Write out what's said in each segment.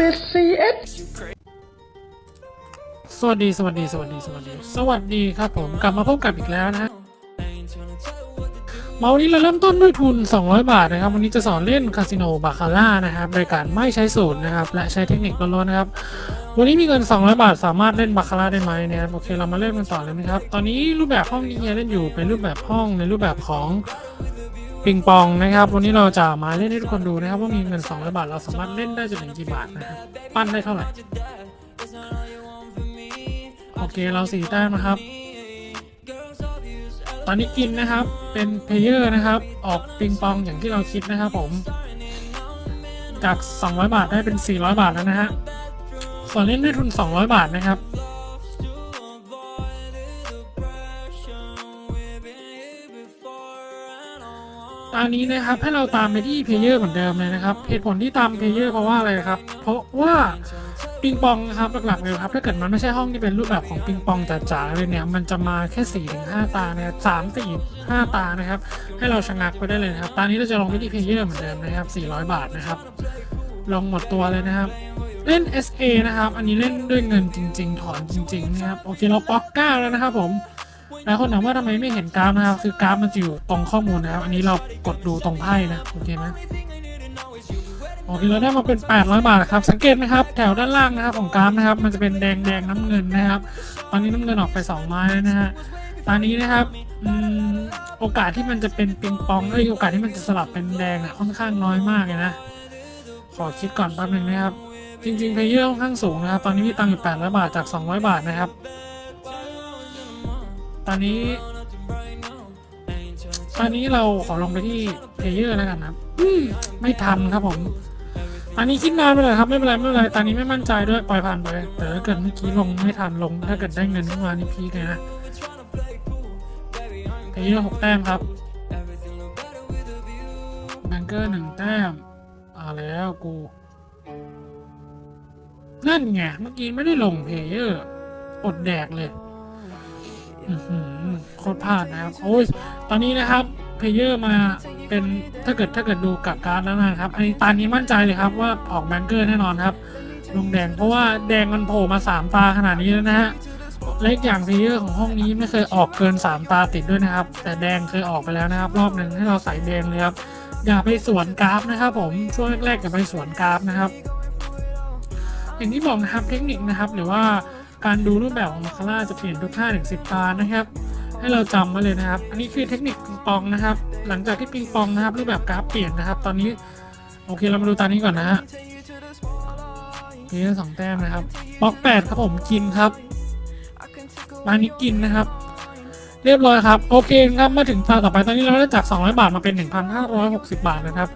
MSCS สวัสดีสวัสดีสวัสดีสวัสดี สวัสดีครับผมกลับมาพบกับอีกแล้วนะมาวันนี้เราเริ่มต้นด้วยทุน 200 บาทนะครับ วันนี้จะสอนเล่นคาสิโนบาคาร่านะครับโดยการไม่ใช้สูตรนะครับ และใช้เทคนิคล้วนๆนะครับ วันนี้มีเงิน 200 บาท สามารถเล่นบาคาร่าได้ไหมนะครับโอเคเรามาเล่นกันต่อเลยนะครับ ตอนนี้รูปแบบห้องที่เฮียเล่นอยู่เป็นรูปแบบห้องในรูปแบบของ ปิงปองนะครับ วันนี้เราจะมาเล่นให้ทุกคนดูนะครับ ว่ามีเงิน200บาทเราสามารถเล่นได้จนถึงกี่บาทนะครับปั้นได้เท่าไหร่ โอเคเราสี่แต้มนะครับ ตอนนี้กินนะครับเป็นเพลเยอร์นะครับ ออกปิงปองอย่างที่เราคิดนะครับผม จาก 200 บาทได้เป็น 400 บาทแล้วนะฮะส่วนเล่นด้วยทุน 200 บาทนะครับ อนนี้นะครับให้เราตามไปที่เพลเยอร์เหมือนเดิมเลยนะครับเหตุผลที่ตามเพลเยอร์เพราะว่าอะไรครับ เพราะว่าปิงปองนะครับหลักๆเลยครับถ้าเกิดมันไม่ใช่ห้องที่เป็นรูปแบบของปิงปองจ๋าๆเลยเนี่ยมันจะมาแค่4ี่ถึงห้าตานะครับสามสี่ห้าตานะครับ ให้เราชะงักไปได้เลยนะครับตอนนี้เราจะลงไปที่เพลเยอร์เหมือนเดิมนะครับ400 บาทนะครับลงหมดตัวเลยนะครับเล่น SA นะครับ อันนี้เล่นด้วยเงินจริง ๆ ถอนจริง ๆ นะครับ โอเค เราป๊อกเก้าแล้วนะครับผม หลายคนถามว่าทำไมไม่เห็นกราฟนะครับ คือกราฟมันจะอยู่ตรงข้อมูลนะครับ อันนี้เรากดดูตรงไพ่นะโอเคไหมโอเคเราได้มาเป็น 800 บาทครับ สังเกตไหมครับ แถวด้านล่างนะครับของกราฟนะครับ มันจะเป็นแดงแดงน้ำเงินนะครับ ตอนนี้น้ำเงินออกไป2ไม้แล้วนะฮะตอนนี้นะครับโอกาสที่มันจะเป็นปิงปองเอ้ยโอกาสที่มันจะสลับเป็นแดงอะค่อนข้างน้อยมากเลยนะ ขอคิดก่อนแป๊บหนึ่งนะครับ จริงๆเพลเยอร์ค่อนข้างสูงนะครับ ตอนนี้มีตังค์อยู่800บาทจาก 200 บาทนะครับ อนนี้ ตอนนี้เราขอลงไปที่เพลเยอร์แล้วกันนะครับอืมไม่ทันครับผมตอนนี้คิดนานไปเลยครับไม่เป็นไรไม่เป็นไรตอนนี้ไม่มั่นใจด้วยปล่อยผ่านไปแต่ถ้าเกิดเมื่อกี้ลงไม่ทันลง ถ้าเกิดได้เงินขึ้นมานี่พีคเลยนะเพลเยอร์หกแต้มครับแบงเกอร์หนึ่งแต้มเอาแล้วกูนั่นไงเมื่อกี้ไม่ได้ลงเพลเยอร์อดแดกเลยอื้อหือ โคตรพลาดนะครับ โอ้ย ตอนนี้นะครับ เพลเยอร์มาเป็นถ้าเกิดถ้าเกิดดูกับการ์ดแล้วนะครับ อันนี้ตอนนี้มั่นใจเลยครับว่าออกแบงเกอร์แน่นอนครับ ลงแดงเพราะว่าแดงมันโผล่มาสามตาขนาดนี้แล้วนะฮะ เล็กอย่างเพลเยอร์ของห้องนี้ไม่เคยออกเกินสามตาติดด้วยนะครับ แต่แดงเคยออกไปแล้วนะครับ รอบหนึ่งให้เราใส่แดงเลยครับ อย่าไปสวนกราฟนะครับ ผม ช่วงแรกๆอย่าไปสวนกราฟนะครับ อย่างที่บอกนะครับเทคนิคนะครับหรือว่า การดูรูปแบบของมาคาร่าจะเปลี่ยนทุก5ถึง10 ตานะครับ ให้เราจำไว้เลยนะครับ อันนี้คือเทคนิคปิงปองนะครับ หลังจากที่ปิงปองนะครับ รูปแบบกราฟเปลี่ยนนะครับ ตอนนี้โอเคเรามาดูตานี้ก่อนนะฮะนี่สองแต้มนะครับบล็อกแปดครับผมกินครับมานี้กินนะครับ เรียบร้อยครับ โอเคครับมาถึงตาต่อไปตอนนี้เราได้จาก 200 บาทมาเป็น 1,560 บาทนะครับ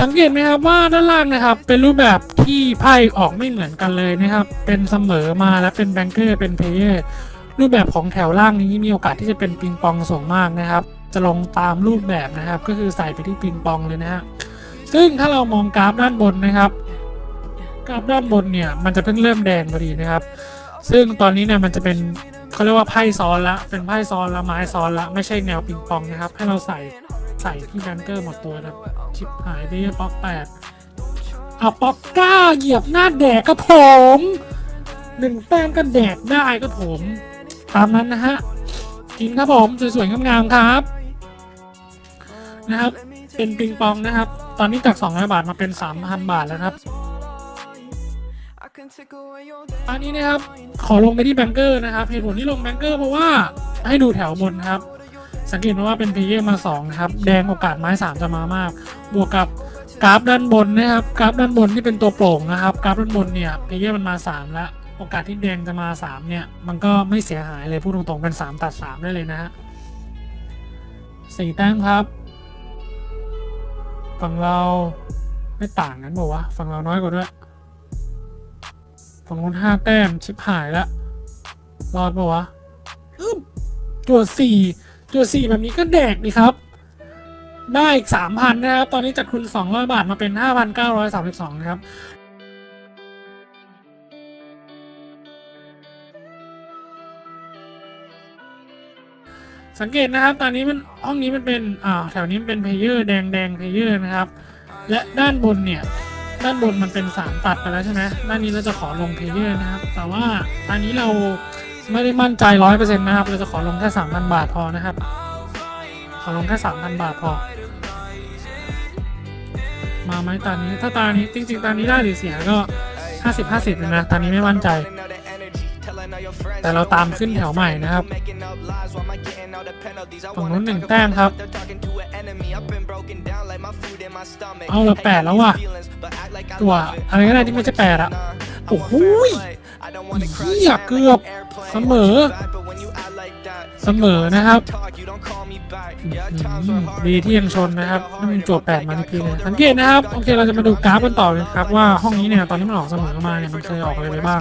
สังเกตไหมครับว่าด้านล่างนะครับ เป็นรูปแบบที่ไพ่ออกไม่เหมือนกันเลยนะครับ เป็นเสมอมาและเป็นแบงเกอร์เป็นเพเยอร์รูปแบบของแถวล่างนี้มีโอกาสที่จะเป็นปิงปองสูงมากนะครับ จะลงตามรูปแบบนะครับ ก็คือใส่ไปที่ปิงปองเลยนะฮะซึ่งถ้าเรามองกราฟด้านบนนะครับ กราฟด้านบนเนี่ยมันจะเพิ่งเริ่มแดงพอดีนะครับ ซึ่งตอนนี้เนี่ยมันจะเป็น เขาเรียกว่าไพ่ซ้อนละเป็นไพ่ซ้อนละไม้ซ้อนละไม่ใช่แนวปิงปองนะครับ ให้เราใส่ใส่ที่แบงเกอร์หมดตัวนะชิปหายไปป๊อกแปดเอาป๊อกเก้าเหยียบหน้าแดกก็ผมหนึ่งแต้มก็แดกได้ก็ผม ตามนั้นนะฮะกินครับผมสวยๆงามๆครับ นะครับ เป็นปิงปองนะครับ ตอนนี้จาก200บาทมาเป็น3,000บาทแล้วครับ อันนี้นะครับขอลงไปที่แบงเกอร์นะครับเหตุผลที่ลงแบงเกอร์เพราะว่าให้ดูแถวบนครับ สังเกตว่าเป็นเพเอมา2นะครับแดงโอกาสไม้ 3 จะมามาก บวกกับกราฟด้านบนนะครับกราฟด้านบนที่เป็นตัวโปร่งนะครับกราฟด้านบนเนี่ยเพเอมันมา 3 แล้ว โอกาสที่แดงจะมา 3 เนี่ย มันก็ไม่เสียหายเลยพูดตรงๆเป็น 3 ตัด 3 ได้เลยนะฮะสี่แต้มครับฝั่งเราไม่ต่างกันบอกว่าฝั่งเราน้อยกว่าด้วย ฝั่งนู้นห้าแต้มชิบหายละรอดปะวะอึ๊บตัวสี่ตัวสี่แบบนี้ก็แดกดีครับ ได้อีกสามพันนะครับ ตอนนี้จากทุนสองร้อยบาทมาเป็นห้าพันเก้าร้อยสามสิบสองนะครับสังเกตนะครับ ตอนนี้มันห้องนี้มันเป็นอ่าแถวนี้มันเป็นเพลเยอร์แดงแดงเพลเยอร์นะครับ และด้านบนเนี่ย ด้านบนมันเป็นสามตัดไปแล้วใช่ไหมด้านนี้เราจะขอลงเพลเยอร์นะครับ แต่ว่าอันนี้เราไม่ได้มั่นใจร้อยเปอร์เซ็นต์นะครับ เราจะขอลงแค่สามพันบาทพอนะครับ ขอลงแค่สามพันบาทพอ มาไหมตานี้ ถ้าตานี้จริงๆตานี้ได้หรือเสียก็ห้าสิบห้าสิบเลยนะ ตานี้ไม่มั่นใจ แต่เราตามขึ้นแถวใหม่นะครับ ฝั่งนู้นหนึ่งแต้มครับ เอาละแปดแล้วว่ะตัวอะไรก็ได้ที่ไม่ใช่แปดอะโอ้โหยเหี้ยเกือบเสมอ เสมอนะครับอืมดีที่ยังชนนะครับไม่มีจั่วแปดมาในพีเลยสังเกตนะครับ โอเคเราจะมาดูกราฟกันต่อเลยครับว่าห้องนี้เนี่ยตอนที่มันออกเสมอมาเนี่ยมันเคยออกอะไรไปบ้าง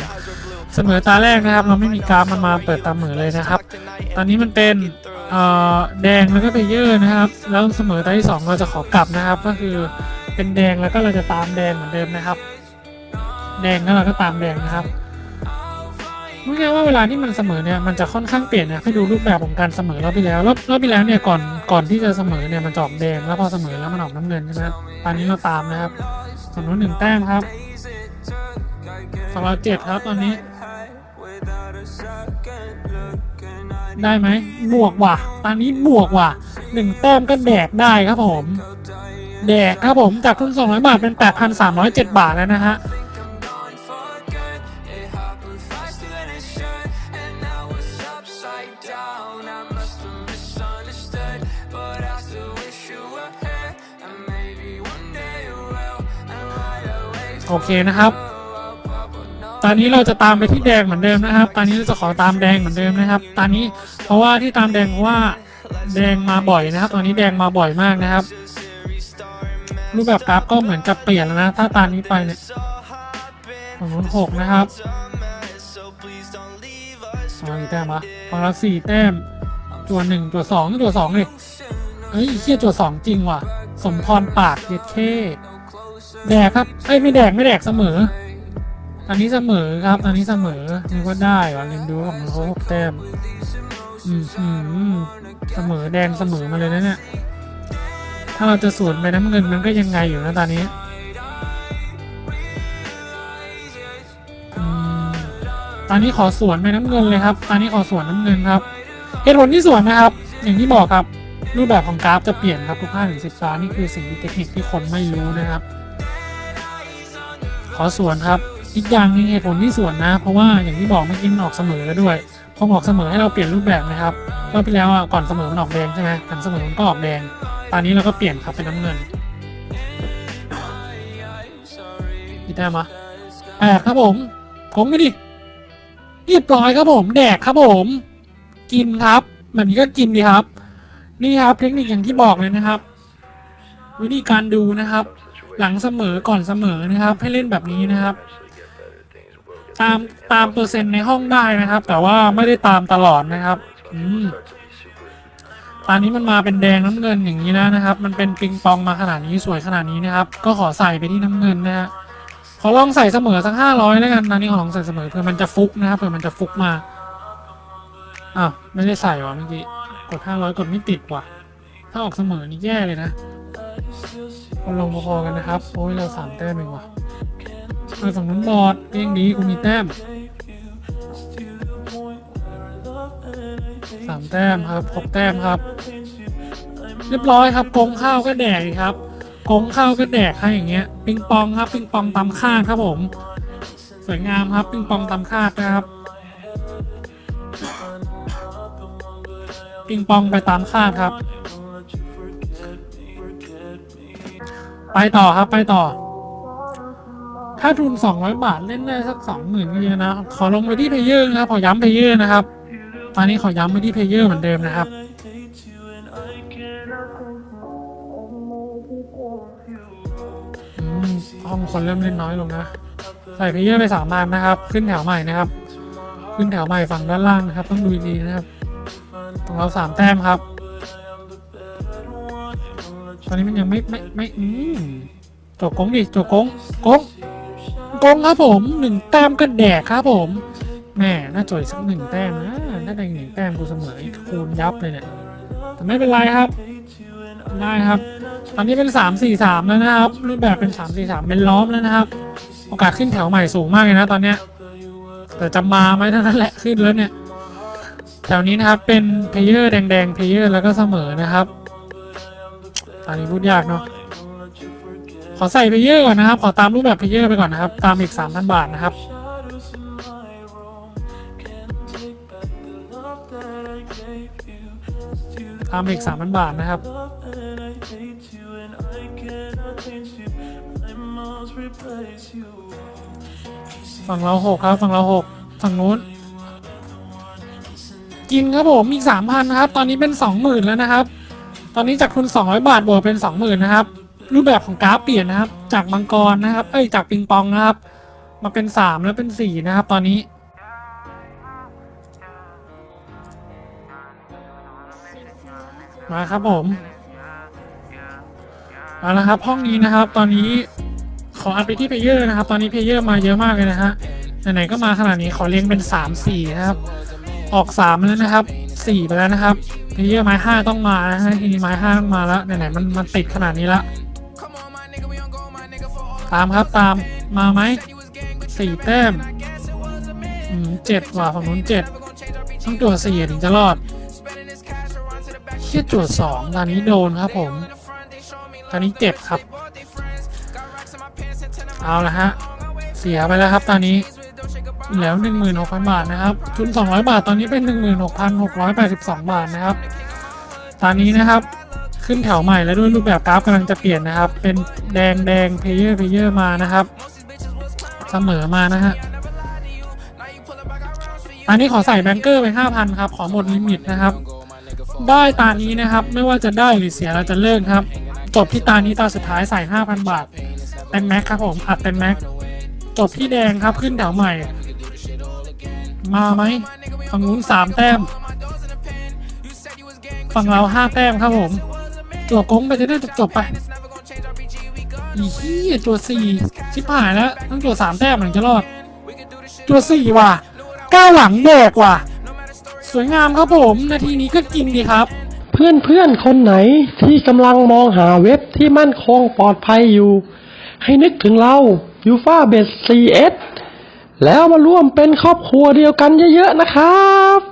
เสมอตาแรกนะครับ เราไม่มีกราฟมันมาเปิดตามเหมือเลยนะครับ ตอนนี้มันเป็นเอ่อ แดงแล้วก็เพเยอร์นะครับ แล้วเสมอตาที่สองเราจะขอกลับนะครับ ก็คือเป็นแดงแล้วก็เราจะตามแดงเหมือนเดิมนะครับ แดงแล้วเราก็ตามแดงนะครับเมื่อกี้ว่าเวลาที่มันเสมอเนี่ยมันจะค่อนข้างเปลี่ยนนะให้ดูรูปแบบของการเสมอรอบที่แล้วรอบรอบที่แล้วเนี่ยก่อนก่อนที่จะเสมอเนี่ยมันจอกแดงแล้วพอเสมอแล้วมันออกน้ำเงินใช่ไหมตอนนี้เราตามนะครับฝั่งนู้นหนึ่งแต้มครับฝั่งเรเจ็ดครับตอนนี้ ได้ไหมบวกว่ะตอนนี้บวกว่ะหนึ่งแต้มก็แดกได้ครับผม แดกครับผมจากทุน200 บาทเป็น 8,307 บาทแล้วนะฮะโอเคนะครับ ตอนนี้เราจะตามไปที่แดงเหมือนเดิมนะครับ ตอนนี้เราจะขอตามแดงเหมือนเดิมนะครับ ตอนนี้เพราะว่าที่ตามแดงเพราะว่าแดงมาบ่อยนะครับ ตอนนี้แดงมาบ่อยมากนะครับ รูปแบบกราฟก็เหมือนจะเปลี่ยนแล้วนะ ถ้าตามนี้ไปเนี่ยฝั่งนู้นหกนะครับฝั่งเรากี่แต้มวะฝั่งเราสี่แต้มตัวหนึ่งตัวสองตัวสองเลยเฮ้ยเฮียตัวสองจริงว่ะ สมพรปากเย็ดเข้แดกครับเอ้ยไม่แดกไม่แดกเสมอ อันนี้เสมอครับ อันนี้เสมอนึกว่าได้วะเรียนดูของเขาหกแต้มอืมอืมเสมอแดงเสมอมาเลยนะเนี่ย ถ้าเราจะสวนไปน้ำเงินมันก็ยังไงอยู่นะตอนนี้อตอนนี้ขอสวนไปน้ำเงินเลยครับ ตอนนี้ขอสวนน้ำเงินครับเหตุผลที่สวนนะครับ อย่างที่บอกครับ รูปแบบของกราฟจะเปลี่ยนครับทุก5ถึง10ตานี่คือสิ่งที่เทคนิคที่คนไม่รู้นะครับ ขอสวนครับ อีกอย่างนึงเหตุผลที่ส่วนนะ เพราะว่าอย่างที่บอกเมื่อกี้มันออกเสมอแล้วด้วยพอออกเสมอให้เราเปลี่ยนรูปแบบนะครับรอบที่แล้วอะก่อนเสมอมันออกแดงใช่ไหมหลังเสมอมันก็ออกแดง ตอนนี้เราก็เปลี่ยนครับเป็นน้ำเงินกี่แต้มะแปดครับผมผมก็ดิเรียบร้อยครับผม แดกครับผม กินครับ แบบนี้ก็กินดีครับ นี่ครับเทคนิคอย่างที่บอกเลยนะครับ วิธีการดูนะครับ หลังเสมอก่อนเสมอนะครับ ให้เล่นแบบนี้นะครับ ตามตามเปอร์เซ็นต์ในห้องได้นะครับ แต่ว่าไม่ได้ตามตลอดนะครับ อืมตอนนี้มันมาเป็นแดงน้ำเงินอย่างนี้นะนะครับ มันเป็นปิงปองมาขนาดนี้สวยขนาดนี้นะครับ ก็ขอใส่ไปที่น้ำเงินนะฮะขอลองใส่เสมอสักห้าร้อยแล้วกันตอนนี้ขอลองใส่เสมอเพื่อมันจะฟุกนะครับเพื่อมันจะฟุกมาอ้าวไม่ได้ใส่วะเมื่อกี้กดห้าร้อยกดไม่ติดว่ะ ถ้าออกเสมอนี่แย่เลยนะคนลงพอๆกันนะครับโอ้ยเราสามแต้มเองว่ะ เออฝั่งนู้นบอดเพียงดีกูมีแต้มสามแต้มครับหกแต้มครับ เรียบร้อยครับกงข้าวก็แดกอีกครับกงข้าวก็แดกให้อย่างเงี้ยปิงปองครับปิงปองตามคาดครับผม สวยงามครับปิงปองตามคาดนะครับปิงปองไปตามคาดครับ ไปต่อครับไปต่อ ถ้าทุน 200 บาทเล่นได้สัก 20,000ก็เยอะนะ ขอลงไปที่เพเยอร์นะครับ ขอย้ำเพเยอร์นะครับ ตอนนี้ขอย้ำไปที่เพเยอร์เหมือนเดิมนะครับอืมห้องคนเริ่มเล่นน้อยลงนะ ใส่เพเยอร์ไปสามพันนะครับ ขึ้นแถวใหม่นะครับ ขึ้นแถวใหม่ฝั่งด้านล่างนะครับ ต้องดูดีนะครับของเราสามแต้มครับ ตอนนี้มันยังไม่ไม่ไม่อืมจบกงดิจบกงกง กงครับผมหนึ่งแต้มก็แดกครับผมแม่น่าจ่อยสักหนึ่งแต้มนะน่าได้หนึ่งแต้มกูเสมออีกคูณยับเลยเนี่ยแต่ไม่เป็นไรครับได้ครับ ตอนนี้เป็น3 4 3แล้วนะครับรูปแบบเป็น3 4 3เป็นล้อมแล้วนะครับ โอกาสขึ้นแถวใหม่สูงมากเลยนะตอนเนี้ยแต่จะมาไหมเท่านั้นแหละขึ้นแล้วเนี่ยแถวนี้นะครับเป็นเพลเยอร์แดงๆเพลเยอร์แล้วก็เสมอนะครับ ตอนนี้พูดยากเนาะ อใส่เพลเยอร์ก่อนนะครับ ขอตามรูปแบบเพลเยอร์ไปก่อนนะครับ ตามอีก 3,000 บาทนะครับ ตามอีก 3,000 บาทนะครับ ฝั่งเราหกครับ ฝั่งเราหกฝั่งนู้น กินครับผมอีกสามพันครับ ตอนนี้เป็นสองหมื่นแล้วนะครับ ตอนนี้จากทุนสองร้อยบาทบวกเป็นสองหมื่นนะครับ รูปแบบของกราฟเปลี่ยนนะครับ จากมังกรนะครับ เอ้ยจากปิงปองนะครับ มาเป็นสามแล้วเป็นสี่นะครับ ตอนนี้ มาครับผมเอาละครับห้องนี้นะครับ ตอนนี้ขออัพไปที่เพเยอร์นะครับ ตอนนี้เพเยอร์มาเยอะมากเลยนะฮะไหนๆก็มาขนาดนี้ขอเลี้ยงเป็นสามสี่นะครับ ออกสามแล้วนะครับสี่ไปแล้วนะครับเพเยอร์ไม้ห้าต้องมานะฮะทีนี้ไม้ห้าต้องมาแล้วไหนๆมันมันติดขนาดนี้ละ ตามครับตามมาไหมสี่แต้มเจ็ดว่ะฝั่งนู้นเจ็ดต้องตัวจสี่ถึงจะรอดเฮียจวดสองตอนนี้โดนครับผมตอนนี้เจ็บครับ เอาละฮะ เสียไปแล้วครับตอนนี้เหลือ16,000 บาทนะครับทุน200 บาทตอนนี้เป็น 16,682 บาทนะครับ ตอนนี้นะครับ ขึ้นแถวใหม่แล้วด้วยรูปแบบกราฟกำลังจะเปลี่ยนนะครับ เป็นแดงแดงเพเยอร์เพเยอร์มานะครับเสมอมานะฮะอันนี้ขอใส่แบงเกอร์ไป 5,000 ครับ ขอหมดลิมิตนะครับ ได้ตานี้นะครับ ไม่ว่าจะได้หรือเสียเราจะเลิกครับ จบที่ตานี้ตาสุดท้ายใส่ 5,000 บาทเต็มแม็กครับผมอัดเต็มแม็กจบที่แดงครับขึ้นแถวใหม่ มาไหมฝั่งนู้นสามแต้มฝั่งเราห้าแต้มครับผม ตัวกงไปจะได้จบๆไปอีเหี้ยตัวสี่ชิบหายแล้วต้องตัวสามแต้มถึงจะรอดตัวสี่ว่ะก้าวหลังแบกว่ะ สวยงามครับผมนาทีนี้ก็กินดีครับเพื่อนเพื่อนๆ คนไหนที่กำลังมองหาเว็บที่มั่นคงปลอดภัยอยู่ ให้นึกถึงเรา u f a b e t 4S แล้วมาร่วมเป็นครอบครัวเดียวกันเยอะๆนะครับ